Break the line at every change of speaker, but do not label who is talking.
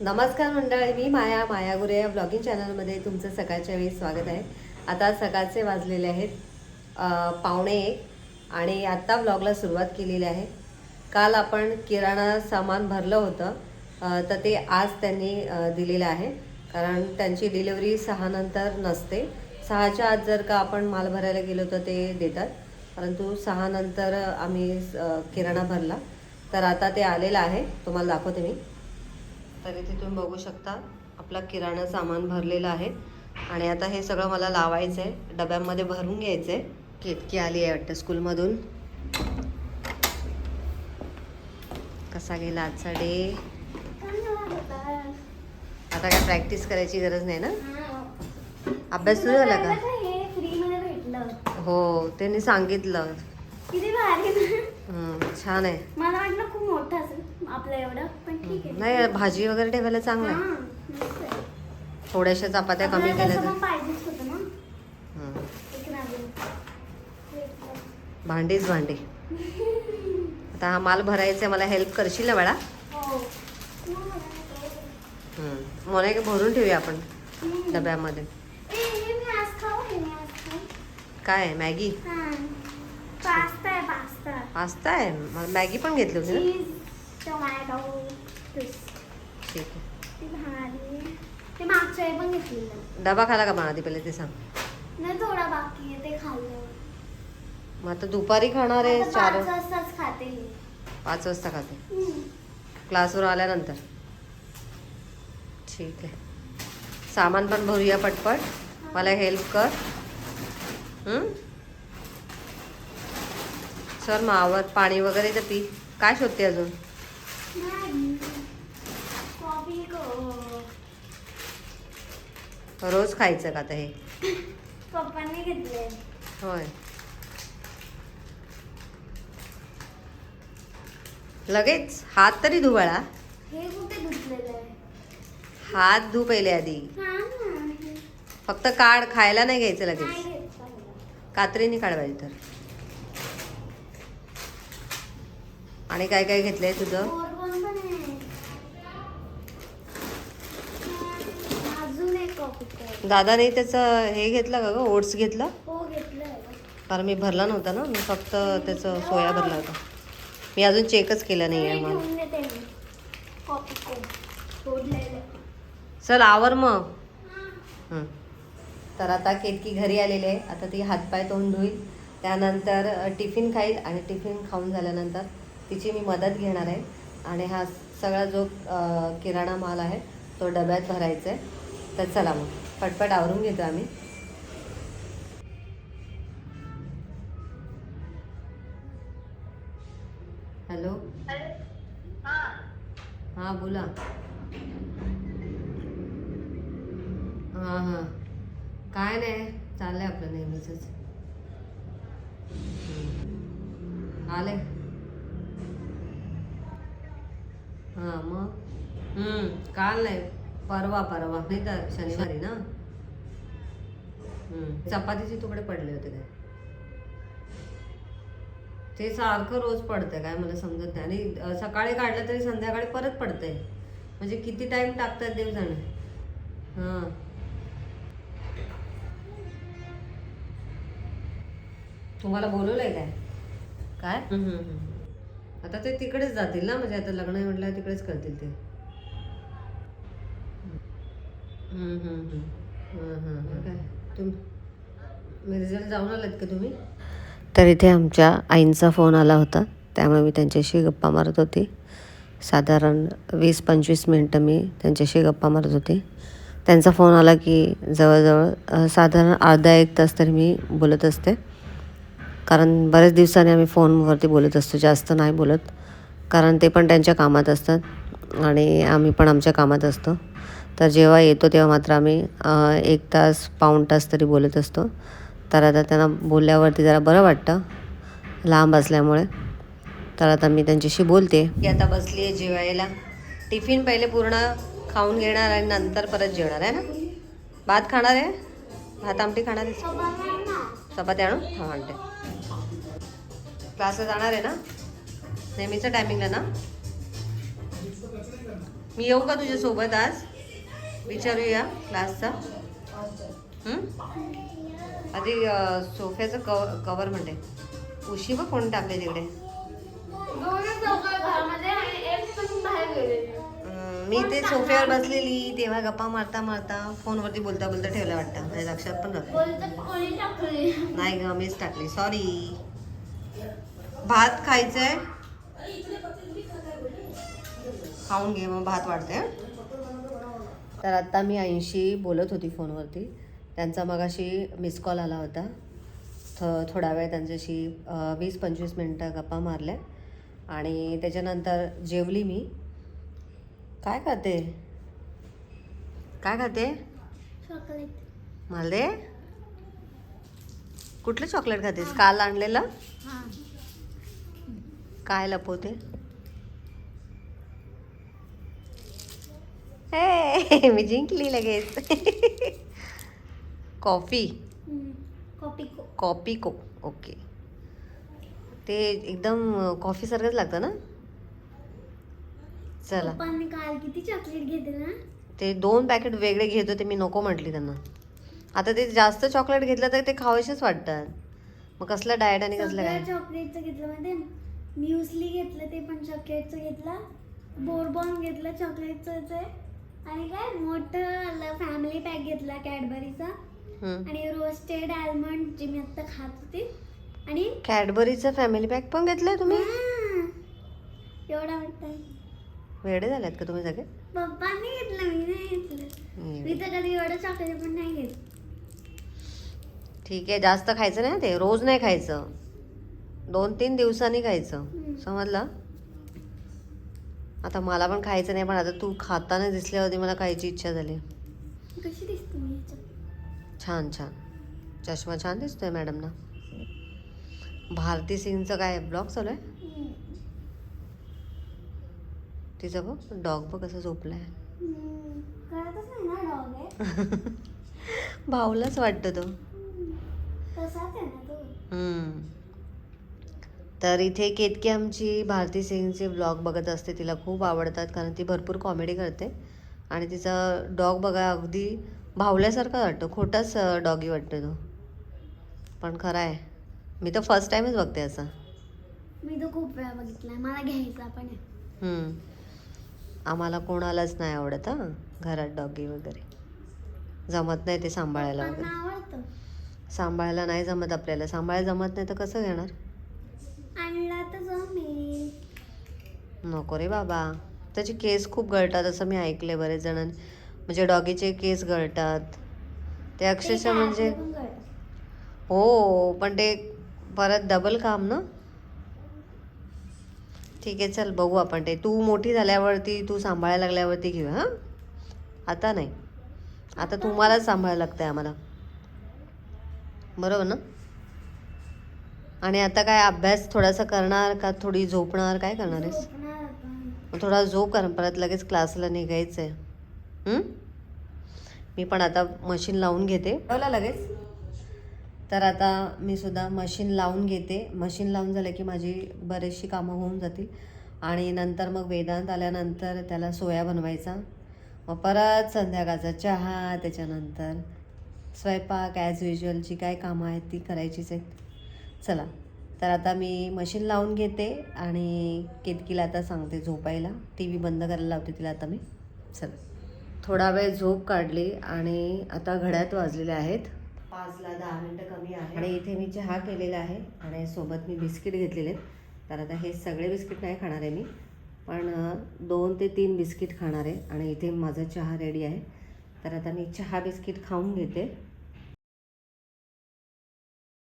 नमस्कार मंडळी मी माया माया गुरे या ब्लॉगिंग चॅनलमध्ये तुमचं सकाळच्या वेळी स्वागत आहे. आता सकाळचे वाजलेले आहेत पावणे एक आणि आत्ता ब्लॉगला सुरुवात केलेली आहे. काल आपण किराणा सामान भरलं होतं तर ते आज त्यांनी दिलेलं आहे. कारण त्यांची डिलिव्हरी सहानंतर नसते. सहाच्या आत जर का आपण माल भरायला गेलो तर ते देतात. परंतु सहानंतर आम्ही किराणा भरला. तर आता ते आलेलं आहे. तुम्हाला दाखवते मी. तर इथे तुम्ही बघू शकता. आपला किराणा सामान भरलेलं आहे. आणि आता हे सगळं मला लावायचं आहे डब्यामध्ये भरून घ्यायचं आहे केतकी आली आहे वाटतं स्कूलमधून. कसा गेला आजचा डे? आता काय प्रॅक्टिस करायची गरज नाही ना? अभ्यास सुरू झाला का?
हे
हो त्यांनी सांगितलं.
किती भारी.
हम्म, छान आहे
मला वाटलं खूप मोठं असेल आपलं एवढं पण ठीक आहे
नाही भाजी वगैरे ठेवायला चांगलं आहे
हां, मस्त आहे.
थोड्याशा चपात्या कमी
आपल्याला
केल्या
तसं
तर
पण पाहिजेच होतं ना
हम्म.
एक राहिलं.
भांडीच भांडी आता हा माल भरायचा आहे मला हेल्प करशील ना बाळा
हो.
हम्म. मोना की भरून ठेवूया आपण
हम्म.
डब्यामध्ये
ए, हे मी आज खाऊ, हे मी आज खाऊ.
काय आहे मॅगी
हां. पास्ता आहे पास्ता.
पास्ता आहे? मला मॅगी पण घेतली होती ना.
टोमॅटो.
ठीक आहे.
ती भारी. आहे. ते मागच्या वेळी पण घेतलेलं
डबा खाला का मला आधी पहिले? ते सांग.
नाही थोडा बाकी आहे ते खाल्लं.
मग आता दुपारी खाणार आहे
आता
चार
पाच वाजताच खाते मी.
पाच वाजता खाते.
हम्म.
क्लासवर आल्यानंतर. ठीक आहे. सामान पण भरूया पटपट. मला हेल्प कर? मग आवर पाणी वगैरे तर पी काय शोधते अजून? रोज खायचं का आता हे?
पप्पांनी घेतले
होय. लगेच? हात तरी धुवाळा
हे कुठे धुतलेलं आहे?
हात धु पहिले आधी. फक्त काढ खायला नाही घ्यायचं लगेच. कात्रीने काढवायची तर. आणि काय काय घेतलंय तुझं. दादाने त्याचं हे घेतलं का ग? ओट्स घेतलं? कारण मी भरला नव्हता ना. मी फक्त त्याचं सोया भरला होता. मी अजून चेकच केला नाही आहे मला. चल आवर मग. तर आता केतकी घरी आलेली आहे. आता ती हातपाय तोंड धुईल. त्यानंतर टिफिन खाईल आणि टिफिन खाऊन झाल्यानंतर तिची मी मदत घेणार आहे. आणि हा सगळा जो किराणा माल आहे तो डब्यात भरायचा आहे. तर चला मग पटपट आवरून घेतो आम्ही. हॅलो? हां बोला. हां हां. काय नाही चाललंय आपलं नेहमीच आले हां मग हम्म, काल नाही परवा परवा. नाही तर शनिवारी ना. चपातीचे तुकडे पडले होते काय? ते सारखं रोज पडतंय काय मला समजत नाही. आणि सकाळी काढलं तरी संध्याकाळी परत पडतंय. म्हणजे किती टाइम टाकतात देव जाणे हां. तुम्हाला बोलवलंय काय? काय. आता ते तिकडेच जातील ना? म्हणजे आता लग्न म्हटल्यावर तिकडेच करतील ते हम्म, हम्म, हम्म. हां, हां, हां. काय तुम मिरजेला जाऊन आलात का तुम्ही तर इथे आमच्या आईंचा फोन आला होता. त्यामुळे मी त्यांच्याशी गप्पा मारत होती. साधारण वीस पंचवीस मिनटं मी त्यांच्याशी गप्पा मारत होती. त्यांचा फोन आला की जवळजवळ साधारण अर्धा एक तास तरी मी बोलत असते. कारण बऱ्याच दिवसांनी आम्ही फोनवरती बोलत असतो जास्त नाही बोलत. कारण ते पण त्यांच्या कामात असतात आणि आम्ही पण आमच्या कामात असतो. तर जेव्हा येतो तेव्हा मात्र आम्ही एक तास पाऊण तास तरी बोलत असतो. तर आता त्यांना बोलल्यावरती जरा बरं वाटतं लांब असल्यामुळे. तर आता मी त्यांच्याशी बोलते. की आता बसली आहे जेवायला. टिफिन पहिले पूर्ण खाऊन घेणार आणि नंतर परत जेवणार आहे ना? भात खाणार आहे? भात आमटी खाणार आहे? चपाती आणू? हा आणते. क्लासला जाणार आहे ना? नेहमीचं टायमिंगला ना? मी येऊ का तुझ्यासोबत आज? विचारूया क्लासचा. आधी सोफ्याचं कव कवर म्हणते. उशी व कोण टाकले तिकडे. मी ते सोफ्यावर बसलेली तेव्हा गप्पा मारता मारता फोनवरती बोलता बोलता ठेवलं वाटतं. माझ्या लक्षात पण राहत नाही. ग मीच टाकली. सॉरी भात खायचंय. खाऊन घे मग भात वाढते तर आत्ता मी ऐंशी बोलत होती फोनवरती. त्यांचा मगाशी मिस कॉल आला होता. थ थोडा वेळ त्यांच्याशी वीस पंचवीस मिनटं गप्पा मारल्या. आणि त्याच्यानंतर जेवली मी. काय खाते? काय खाते?
चॉकलेट.
मला दे कुठलं चॉकलेट खातेस? काल आणलेलं? काय लपवते? हे मी जिंकली लगेच. कॉफी
कॉपी को
ओके ते एकदम कॉफी सारखंच लागतं ना? चला.
काल किती चॉकलेट घेतले ना?
ते दोन पॅकेट वेगळे घेत होते मी नको म्हटली त्यांना. आता ते जास्त चॉकलेट घेतलं तर ते खावेसेच वाटतात. मग कसलं डाएट आणि कसलं काय?
चॉकलेटचं घेतलं माहिती म्युसली घेतलं ते पण चॉकलेटचं घेतलं. बोरबॉन घेतलं चॉकलेटचं आणि काय मोठं फॅमिली पॅक घेतला कॅडबरीचा. आणि रोस्टेड आल्मंड जे मी आता खात होते. आणि
कॅडबरीचं फॅमिली पॅक पण घेतलंय तुम्ही?
हा, एवढा वाटतं
वेडे झाल्यात का तुम्ही सगळे?
पप्पांनी घेतलं मी नाही घेतलं. मी तर कधी एवढं चॉकलेट पण नाही घेत.
ठीक आहे जास्त खायचं नाही ते रोज नाही खायचं. दोन तीन दिवसांनी खायचं. समजलं? आता मला पण खायचं नाही पण आता तू खाताना दिसल्यावरती मला खायची इच्छा झाली.
कशी दिसते मी?
छान छान. चष्मा छान दिसतोय मॅडमना. भारती सिंगचं काय ब्लॉग चालू आहे. तिचं बघ डॉग बघ कसं झोपलाय.
ना
भावलाच वाटतं तो.
हम्म. तसाच आहे ना तो
हम्म. तर इथे केतकी आमची भारती सिंगचे ब्लॉग बघत असते तिला खूप आवडतात कारण ती भरपूर कॉमेडी करते. आणि तिचा डॉग बघा अगदी भावल्यासारखा वाटतो खोटाच डॉगी वाटतो तो. पण खरा आहे. मी तर फर्स्ट टाईमच बघते असा.
मी तो खूप वेळा बघितलाय. मला घ्यायचा पण आहे.
आम्हाला कोणालाच नाही आवडत हां घरात डॉगी वगैरे. जमत नाही ते सांभाळायला वगैरे. सांभाळायला नाही जमत आपल्याला. सांभाळायला जमत नाही तर कसं घेणार?
आणला तर जमेल
नको रे बाबा. त्याचे केस खूप गळतात असं मी ऐकले बरेच जण म्हणजे डॉगीचे केस गळतात. ते अक्षरशः म्हणजे. हो पण ते परत डबल काम ना? ठीक आहे चल बघू आपण ते. तू मोठी झाल्यावरती तू सांभाळायला लागल्यावरती घेऊ हां? आता नाही. आता तुम्हालाच सांभाळायला लागतं आहे आम्हाला. बरोबर ना? आणि आता काय अभ्यास थोडासा करणार का थोडी झोपणार? काय करणार आहेस? थोडा झोप कर परत लगेच क्लासला निघायचं आहे? मी पण आता मशीन लावून घेते. लावला लगेच? तर आता मी सुद्धा मशीन लावून घेते. मशीन लावून झालं की माझी बरीचशी कामं होऊन जातील. आणि नंतर मग वेदांत आल्यानंतर त्याला सोया बनवायचा. मग परत संध्याकाळचा चहा त्याच्यानंतर स्वयंपाक ॲज युजल जी काय कामं आहेत ती करायचीच आहेत. चला. तर आता मी मशीन लावून घेते आणि केतकीला आता सांगते झोपायला. टी व्ही बंद करायला लावते तिला आता मी. चला. थोडा वेळ झोप काढली आणि आता घड्यात वाजलेले आहेत. पाचला दहा मिनटं कमी आहे. आणि इथे मी चहा केलेला आहे आणि सोबत मी बिस्किट घेतलेले आहेत. तर आता हे सगळे बिस्किट नाही खाणार आहे मी पण दोन ते तीन बिस्किट खाणार आहे आणि इथे माझा चहा रेडी आहे. तर आता मी चहा बिस्किट खाऊन घेते.